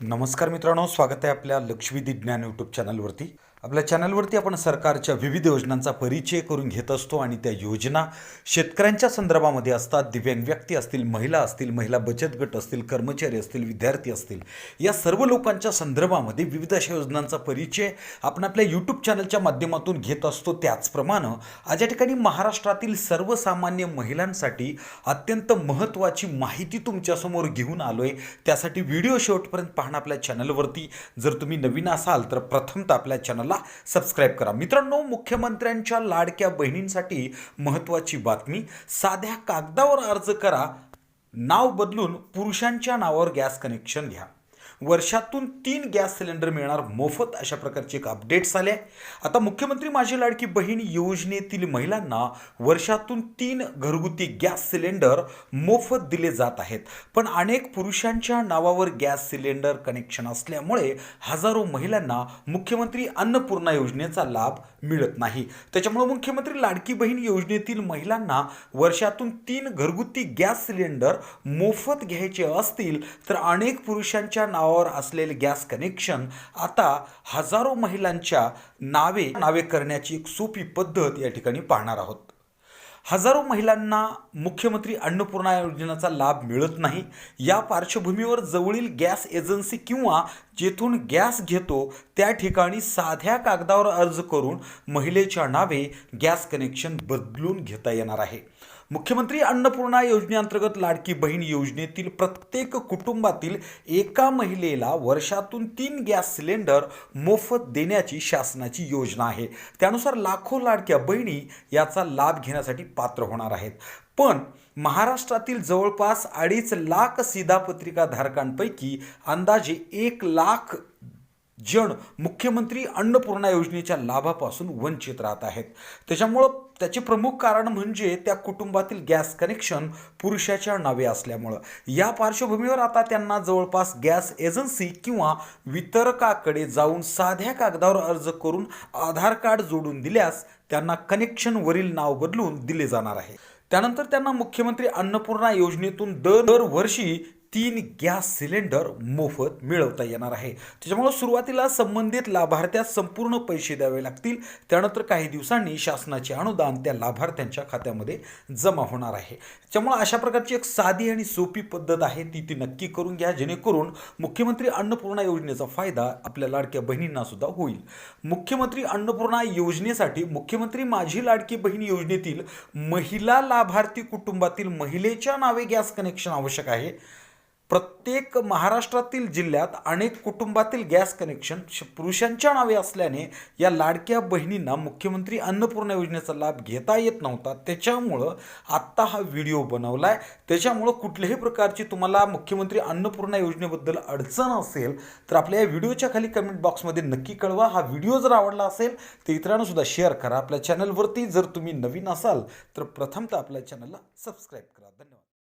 नमस्कार मित्रांनो स्वागत आहे आपल्या लक्षविधी ज्ञान यूट्यूब चॅनलवरती आपल्या चॅनलवरती आपण सरकारच्या विविध योजनांचा परिचय करून घेत असतो आणि त्या योजना शेतकऱ्यांच्या संदर्भामध्ये असतात. दिव्यांग व्यक्ती असतील महिला असतील महिला बचत गट असतील कर्मचारी असतील विद्यार्थी असतील. या सर्व लोकांच्या संदर्भामध्ये विविध अशा योजनांचा परिचय आपण आपल्या यूट्यूब चॅनलच्या माध्यमातून घेत असतो. त्याचप्रमाणे आज या ठिकाणी महाराष्ट्रातील सर्वसामान्य महिलांसाठी अत्यंत महत्त्वाची माहिती तुमच्यासमोर घेऊन आलो आहे त्यासाठी व्हिडिओ शेवटपर्यंत पाहणं आपल्या चॅनलवरती. जर तुम्ही नवीन असाल तर प्रथमतः आपल्या चॅनलला सबस्क्राईब करा. मित्रांनो मुख्यमंत्र्यांच्या लाडक्या बहिणींसाठी महत्त्वाची बातमी साध्या कागदावर अर्ज करा नाव बदलून पुरुषांच्या नावावर गॅस कनेक्शन घ्या. वर्षातून तीन गॅस सिलेंडर मिळणार मोफत अशा प्रकारचे एक अपडेट्स आले आता मुख्यमंत्री माझी लाडकी बहीण योजनेतील महिलांना वर्षातून तीन घरगुती गॅस सिलेंडर मोफत दिले जात आहेत. पण अनेक पुरुषांच्या नावावर गॅस सिलेंडर कनेक्शन असल्यामुळे हजारो महिलांना मुख्यमंत्री अन्नपूर्णा योजनेचा लाभ मिळत नाही. त्याच्यामुळे मुख्यमंत्री लाडकी बहीण योजनेतील महिलांना वर्षातून तीन घरगुती गॅस सिलेंडर मोफत घ्यायचे असतील तर अनेक पुरुषांच्या नावावर असलेले गॅस कनेक्शन आता हजारो महिलांच्या नावे नावे करण्याची एक सोपी पद्धत या ठिकाणी पाहणार आहोत. हजारो महिलांना मुख्यमंत्री अन्नपूर्णा योजनेचा लाभ मिळत नाही. या पार्श्वभूमीवर जवळील गॅस एजन्सी किंवा जेथून गॅस घेतो त्या ठिकाणी साध्या कागदावर अर्ज करून महिलेच्या नावे गॅस कनेक्शन बदलून घेता येणार आहे. मुख्यमंत्री अन्नपूर्णा योजनेअंतर्गत लाडकी बहीण योजनेतील प्रत्येक कुटुंबातील एका महिलेला वर्षातून तीन गॅस सिलेंडर मोफत देण्याची शासनाची योजना आहे. त्यानुसार लाखो लाडक्या बहिणी याचा लाभ घेण्यासाठी पात्र होणार आहेत. पण महाराष्ट्रातील जवळपास अडीच लाख सीधापत्रिकाधारकांपैकी अंदाजे एक लाख जण मुख्यमंत्री अन्नपूर्णा योजनेच्या लाभापासून वंचित राहत आहेत. त्याच्यामुळं त्याचे प्रमुख कारण म्हणजे त्या कुटुंबातील गॅस कनेक्शन पुरुषाच्या नावे असल्यामुळं. या पार्श्वभूमीवर आता त्यांना जवळपास गॅस एजन्सी किंवा वितरकाकडे जाऊन साध्या कागदावर अर्ज करून आधार कार्ड जोडून दिल्यास त्यांना कनेक्शनवरील नाव बदलून दिले जाणार आहे. त्यानंतर त्यांना मुख्यमंत्री अन्नपूर्णा योजनेतून दर दरवर्षी तीन गॅस सिलेंडर मोफत मिळवता येणार आहे. त्याच्यामुळे सुरुवातीला संबंधित लाभार्थ्यास संपूर्ण पैसे द्यावे लागतील. त्यानंतर काही दिवसांनी शासनाचे अनुदान त्या लाभार्थ्यांच्या खात्यामध्ये जमा होणार आहे. त्यामुळे अशा प्रकारची एक साधी आणि सोपी पद्धत आहे. ती ती नक्की करून घ्या. जेणेकरून मुख्यमंत्री अन्नपूर्णा योजनेचा फायदा आपल्या लाडक्या बहिणींना सुद्धा होईल. मुख्यमंत्री अन्नपूर्णा योजनेसाठी मुख्यमंत्री माझी लाडकी बहीण योजनेतील महिला लाभार्थी कुटुंबातील महिलेच्या नावे गॅस कनेक्शन आवश्यक आहे. प्रत्येक महाराष्ट्रातील जिल्ह्यात अनेक कुटुंबातील गॅस कनेक्शन श- पुरुषांच्या नावे असल्याने या लाडक्या बहिणींना मुख्यमंत्री अन्नपूर्णा योजनेचा लाभ घेता येत नव्हता. त्याच्यामुळं आत्ता हा व्हिडिओ बनवला आहे त्याच्यामुळं कुठल्याही प्रकारची तुम्हाला मुख्यमंत्री अन्नपूर्णा योजनेबद्दल अडचण असेल तर आपल्या या व्हिडिओच्या खाली कमेंट बॉक्समध्ये नक्की कळवा. हा व्हिडिओ जर आवडला असेल तर इतरांनासुद्धा शेअर करा. आपल्या चॅनलवरती जर तुम्ही नवीन असाल तर प्रथमतः आपल्या चॅनलला सबस्क्राईब करा. धन्यवाद.